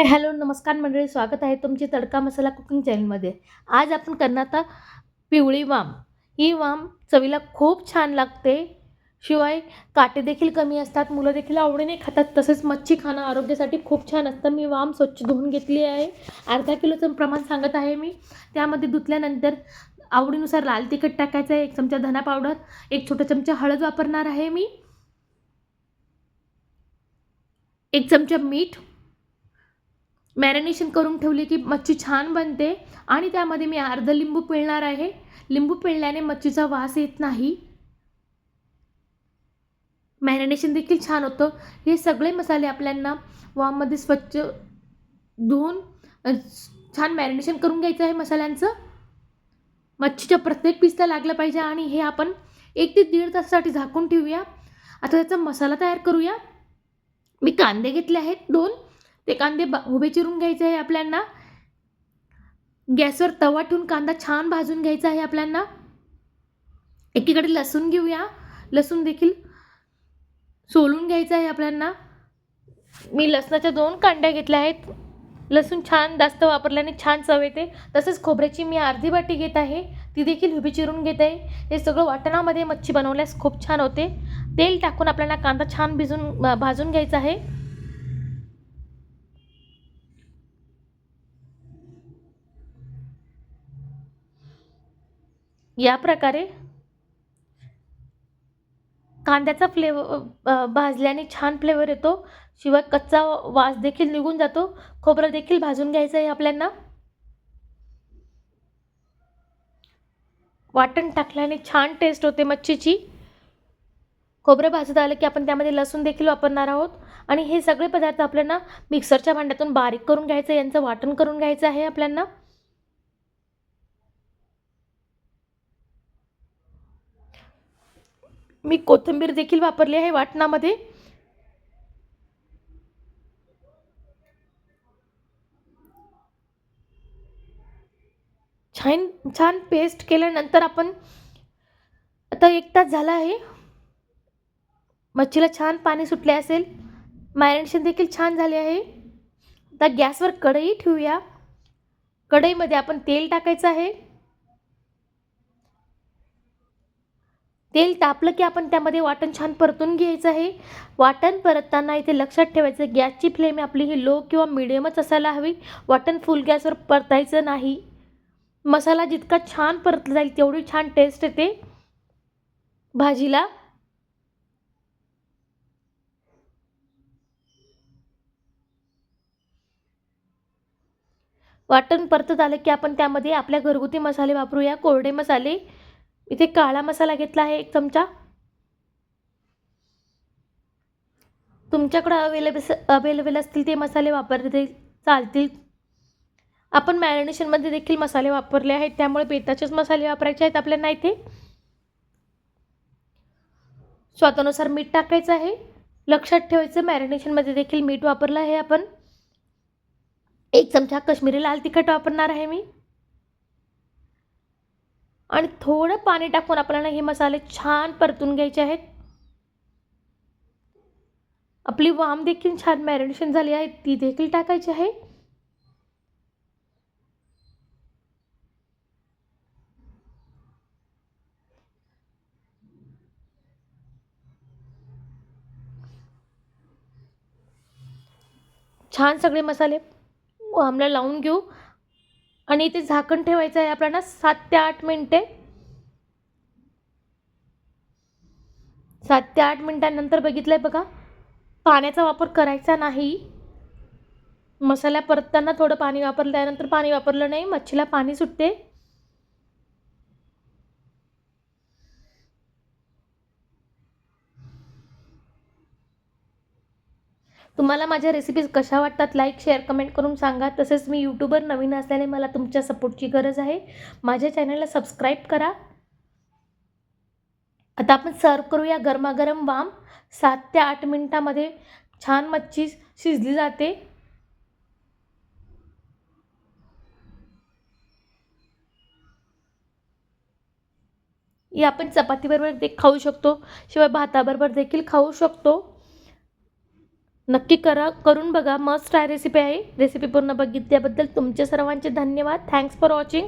Hi hello नमस्कार मंडळी स्वागत आहे तुमची तडका मसाला कुकिंग चॅनलमध्ये. आज आपण करणार आता पिवळी वाम. ही वाम चवीला खूप छान लागते. शिवाय काटे देखील कमी असतात मुलं देखील आवडीने खातात तसेच मच्छी खाणं आरोग्यासाठी खूप छान असतं. मी वाम स्वच्छ धुवून घेतली आहे. अर्धा किलोचं प्रमाण सांगत आहे मी. त्यामध्ये धुतल्यानंतर आवडीनुसार लाल तिखट टाकायचं आहे एक चमचा धना पावडर एक छोटा चमचा हळद वापरणार आहे मी. एक चमचा मीठ मॅरिनेशन करून ठेवली की मच्छी छान बनते आणि त्यामध्ये मी अर्ध लिंबू पिळणार आहे. लिंबू पिळल्याने मच्छीचा वास येत नाही. मॅरिनेशन देखील छान होतं. हे सगळे मसाले आपल्यांना वॉममध्ये स्वच्छ धुवून छान मॅरिनेशन करून घ्यायचं आहे मसाल्यांचं. मच्छीच्या प्रत्येक पीसला लागलं पाहिजे आणि हे आपण एक ते दीड तासासाठी झाकून ठेवूया. आता त्याचा मसाला तयार करूया. मी कांदे घेतले आहेत दोन. ते कांदे बा उभे चिरून घ्यायचे आहे आपल्यांना. गॅसवर तवा ठेवून कांदा छान भाजून घ्यायचा आहे आपल्यांना. एकीकडे लसूण घेऊया. लसूण देखील सोलून घ्यायचं आहे आपल्यांना. मी लसणाच्या दोन कांड्या घेतल्या आहेत. लसूण छान जास्त वापरल्याने छान चव येते. तसंच खोबऱ्याची मी अर्धी वाटी घेत आहे. ती देखील उभी चिरून घेत. आहे हे सगळं वाटणामध्ये मच्छी बनवल्यास खूप छान होते. तेल टाकून आपल्याला कांदा छान भिजून भाजून घ्यायचा आहे. या प्रकारे कांद्याचा फ्लेवर भाजल्याने छान फ्लेवर येतो. शिवाय कच्चा वास देखील निघून जातो. खोबरं देखील भाजून घ्यायचं आहे आपल्याला वाटण टाकल्याने छान टेस्ट होते मच्छीची. खोबरं भाजत आलं की आपण त्यामध्ये लसूण देखील वापरणार आहोत. आणि हे सगळे पदार्थ आपल्याला मिक्सरच्या भांड्यातून बारीक करून घ्यायचं यांचं वाटण करून घ्यायचं आहे आपल्याला मी कोथिंबीर देखील वापरली आहे वाटणामध्ये. छान छान पेस्ट केल्यानंतर आपण आता एक तास झाला आहे. मच्छीला छान पाणी सुटले असेल. मॅरिनेशन देखील छान झाले आहे. आता गॅसवर कढई ठेवूया. कढईमध्ये आपण तेल टाकायचं आहे. तेल तापलं की आपण त्यामध्ये वाटण छान परतून घ्यायचं आहे. वाटण परतताना इथे लक्षात ठेवायचं गॅसची फ्लेम आपली ही लो किंवा मिडियमच असायला हवी. वाटण फुल गॅसवर परतायचं नाही. मसाला जितका छान परतला जाईल तेवढी छान टेस्ट येते. भाजीला. वाटण परतत आलं की आपण त्यामध्ये आपल्या घरगुती मसाले वापरूया कोरडे मसाले. इथे काळा मसाला घेतला आहे एक चमचा. तुमच्याकडं अवेलेबल अवेलेबल असतील ते मसाले वापरते चालतील. आपण मॅरिनेशनमध्ये देखील मसाले वापरले आहेत त्यामुळे बेताचेच मसाले वापरायचे आहेत आपल्याला इथे. स्वादानुसार मीठ टाकायचं आहे. लक्षात ठेवायचं मॅरिनेशनमध्ये देखील मीठ वापरलं आहे आपण. एक चमचा कश्मीरी लाल तिखट वापरणार आहे मी. आणि थोडं पाणी टाकून आपल्याला हे मसाले छान परतून घ्यायचे आहेत. आपली वाम देखील छान मॅरिनेशन झाली आहे ती देखील टाकायची आहे. छान सगळे मसाले वामला लावून घेऊ. आणि ते झाकण ठेवायचं आहे आपल्याला सात ते आठ मिनटे. सात ते आठ मिनटानंतर बघितलं आहे बघा पाण्याचा वापर करायचा नाही. मसाला परतताना थोडं पाणी वापरलं त्यानंतर पाणी वापरलं नाही मच्छीला पाणी सुटते. तुम्हाला माझ्या रेसिपीज कशा वाटतात लाईक शेअर कमेंट करून सांगा. तसेच मी यूट्यूबर नवीन असल्याने मला तुमच्या सपोर्टची गरज आहे. माझ्या चॅनलला सबस्क्राईब करा. आता आपण सर्व करूया गरमागरम वाम. सात ते आठ मिनटामध्ये छान मच्छी शिजली जाते. ही आपण चपातीबरोबर ते खाऊ शकतो. शिवाय भाताबरोबर देखील खाऊ शकतो. नक्की करा. करून बघा. मस्त ट्राय रेसिपी आहे. रेसिपी पूर्ण बघितल्याबद्दल तुमचे सर्वांचे धन्यवाद. Thanks for watching